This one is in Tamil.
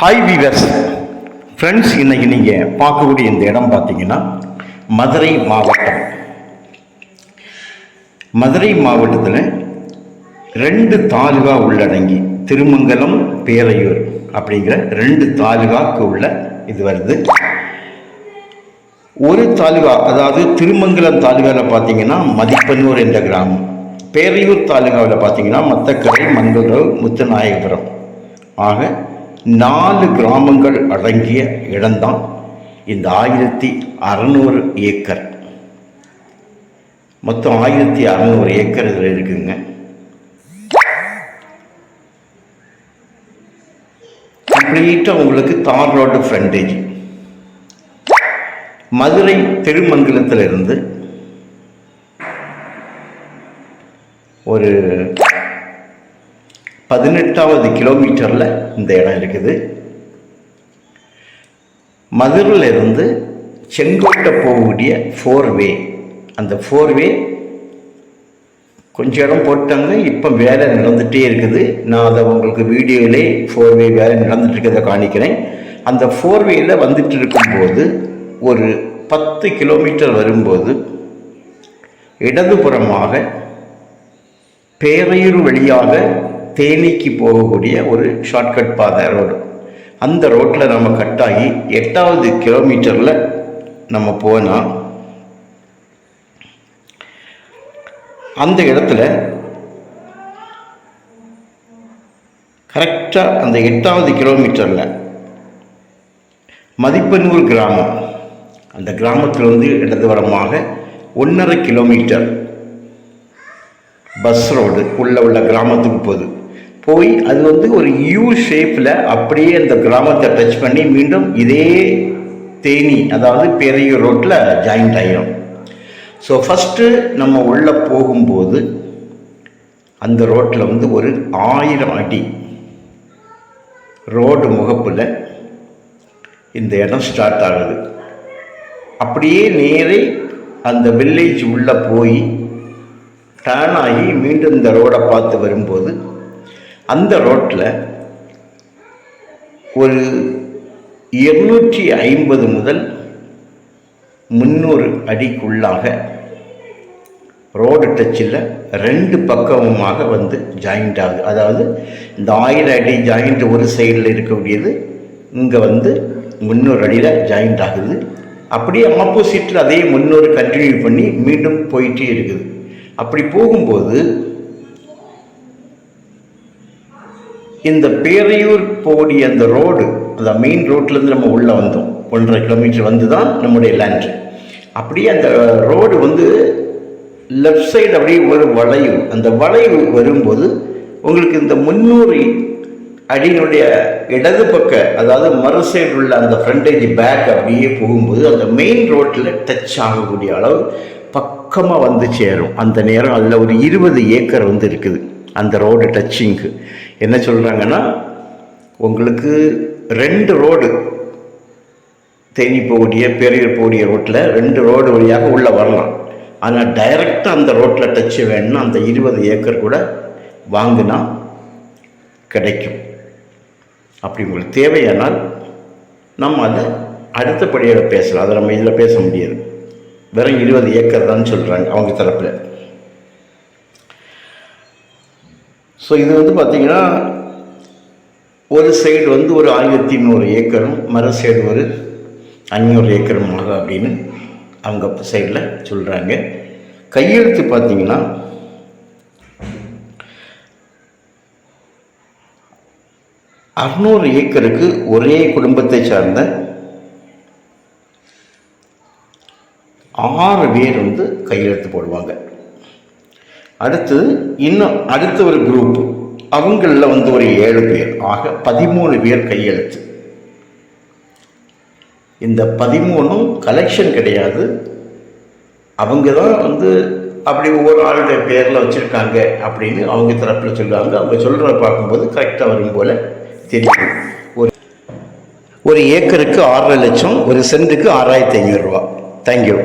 ஹாய் வீவர்ஸ் ஃப்ரெண்ட்ஸ் இன்னைக்கு நீங்கள் பார்க்கக்கூடிய இந்த இடம் பார்த்தீங்கன்னா மதுரை மாவட்டம். மதுரை மாவட்டத்தில் ரெண்டு தாலுகா உள்ளடங்கி திருமங்கலம் பேரையூர் அப்படிங்கிற ரெண்டு தாலுகாக்கு உள்ள இது வருது. ஒரு தாலுகா அதாவது திருமங்கலம் தாலுகாவில் பார்த்தீங்கன்னா மதிப்பனூர் என்ற கிராமம். பேரையூர் தாலுகாவில் பார்த்தீங்கன்னா மத்தக்கரை மங்களூர் முத்துநாயகபுரம். ஆக நாலு கிராமங்கள் அடங்கிய இடம்தான் இந்த ஆயிரத்தி அறநூறு ஏக்கர். மொத்தம் ஆயிரத்தி அறநூறு ஏக்கர் இதில் இருக்குங்க. கம்ப்ளீட்டாக உங்களுக்கு தார் ரோடு ஃப்ரண்டேஜ் மதுரை திருமங்கலத்திலிருந்து ஒரு பதினெட்டாவது கிலோமீட்டரில் இந்த இடம் இருக்குது. மதுரிலிருந்து செங்கோட்டை போகக்கூடிய ஃபோர் வே அந்த ஃபோர் வே கொஞ்சம் இடம் போட்டாங்க இப்போ வேலை நடந்துகிட்டே இருக்குது. நான் அதை உங்களுக்கு வீடியோவிலே ஃபோர் வே வேலை நடந்துட்டு இருக்கிறத காணிக்கிறேன். அந்த ஃபோர் வேயில் வந்துட்டு இருக்கும்போது ஒரு பத்து கிலோமீட்டர் வரும்போது இடதுபுறமாக பேரையூர் வழியாக தேனிக்கு போகக்கூடிய ஒரு ஷார்ட்கட் பாதை ரோடு அந்த ரோட்டில் நம்ம கட்டாகி எட்டாவது கிலோமீட்டரில் நம்ம போனால் அந்த இடத்துல கரெக்டாக அந்த எட்டாவது கிலோமீட்டரில் மதிப்பனூர் கிராமம். அந்த கிராமத்தில் வந்து இடதுவரமாக ஒன்றரை கிலோமீட்டர் பஸ் ரோடு உள்ள உள்ள கிராமத்துக்கு போகுது. போய் அது வந்து ஒரு யூ ஷேப்பில் அப்படியே அந்த கிராமத்தை டச் பண்ணி மீண்டும் இதே தேனி அதாவது பெரிய ரோட்டில் ஜாயிண்ட் ஆகிடும் ஸோ ஃபஸ்ட்டு நம்ம உள்ளே போகும்போது அந்த ரோட்டில் வந்து ஒரு ஆயிரம் அடி ரோடு முகப்பில் இந்த இடம் ஸ்டார்ட் ஆகுது. அப்படியே நேரே அந்த வில்லேஜ் உள்ளே போய் டேர்ன் ஆகி மீண்டும் இந்த ரோடை பார்த்து வரும்போது அந்த ரோட்டில் ஒரு இருநூற்றி ஐம்பது முதல் முந்நூறு அடிக்குள்ளாக ரோடு டச்சில் ரெண்டு பக்கமுமாக வந்து ஜாயிண்ட் ஆகுது. அதாவது இந்த ஆயிரம் அடி ஜாயிண்ட் ஒரு சைடில் இருக்கக்கூடியது இங்கே வந்து முந்நூறு அடியில் ஜாயிண்ட் ஆகுது. அப்படியே ஆப்போசிட்டில் அதே முன்னூறு கண்டினியூ பண்ணி மீண்டும் போயிட்டே இருக்குது. அப்படி போகும்போது இந்த பேரையூர் போடிய அந்த ரோடு அந்த மெயின் ரோட்லேருந்து நம்ம உள்ளே வந்தோம். ஒன்றரை கிலோமீட்டர் வந்து தான் நம்முடைய லேண்டு அப்படியே அந்த ரோடு வந்து லெஃப்ட் சைடு அப்படியே ஒரு வளைவு. அந்த வளைவு வரும்போது உங்களுக்கு இந்த முன்னூறு அடியினுடைய இடது பக்க அதாவது மறு சைடு உள்ள அந்த ஃப்ரண்டேஜ் பேக் அப்படியே போகும்போது அந்த மெயின் ரோட்டில் டச் ஆகக்கூடிய அளவு பக்கமாக வந்து சேரும். அந்த நேரம் அதில் ஒரு இருபது ஏக்கர் வந்து இருக்குது. அந்த ரோடு டச்சிங்க்கு என்ன சொல்கிறாங்கன்னா உங்களுக்கு ரெண்டு ரோடு தேனி போகக்கூடிய பெரியர் போகக்கூடிய ரோட்டில் ரெண்டு ரோடு வழியாக உள்ளே வரலாம். ஆனால் டைரெக்டாக அந்த ரோட்டில் டச்சு வேணும்னா அந்த இருபது ஏக்கர் கூட வாங்கினா கிடைக்கும். அப்படி உங்களுக்கு தேவையானால் நம்ம அதை அடுத்தபடியாக பேசலாம். அதை நம்ம இதில் பேச முடியாது. வெறும் இருபது ஏக்கர் தான் சொல்கிறாங்க அவங்க தரப்பில். ஸோ இது வந்து பார்த்திங்கன்னா ஒரு சைடு வந்து ஒரு ஆயிரத்தி நூறு ஏக்கரும் மறு சைடு ஒரு அஞ்சூறு ஏக்கரும் ஆகும் அப்படின்னு அவங்க சைடில் சொல்கிறாங்க கையெழுத்து பார்த்தீங்கன்னா அறுநூறு ஏக்கருக்கு ஒரே குடும்பத்தை சார்ந்த ஆறு பேர் வந்து கையெழுத்து போடுவாங்க. அடுத்து இன்னும் அடுத்த ஒரு குரூப் அவங்களில் வந்து ஒரு ஏழு பேர். ஆக பதிமூணு பேர் கையெழுத்து. இந்த பதிமூணும் கலெக்ஷன் கிடையாது. அவங்க தான் வந்து அப்படி ஒவ்வொரு ஆளுடைய பேரில் வச்சுருக்காங்க அப்படின்னு அவங்க தரப்பில் சொல்லுவாங்க. அவங்க சொல்கிறத பார்க்கும்போது கரெக்டாக வரும் போல் தெரியும். ஒரு ஒரு ஏக்கருக்கு ஆறரை லட்சம் ஒரு சென்ட்டுக்கு ஆறாயிரத்தி ஐநூறுரூவா தேங்க்யூ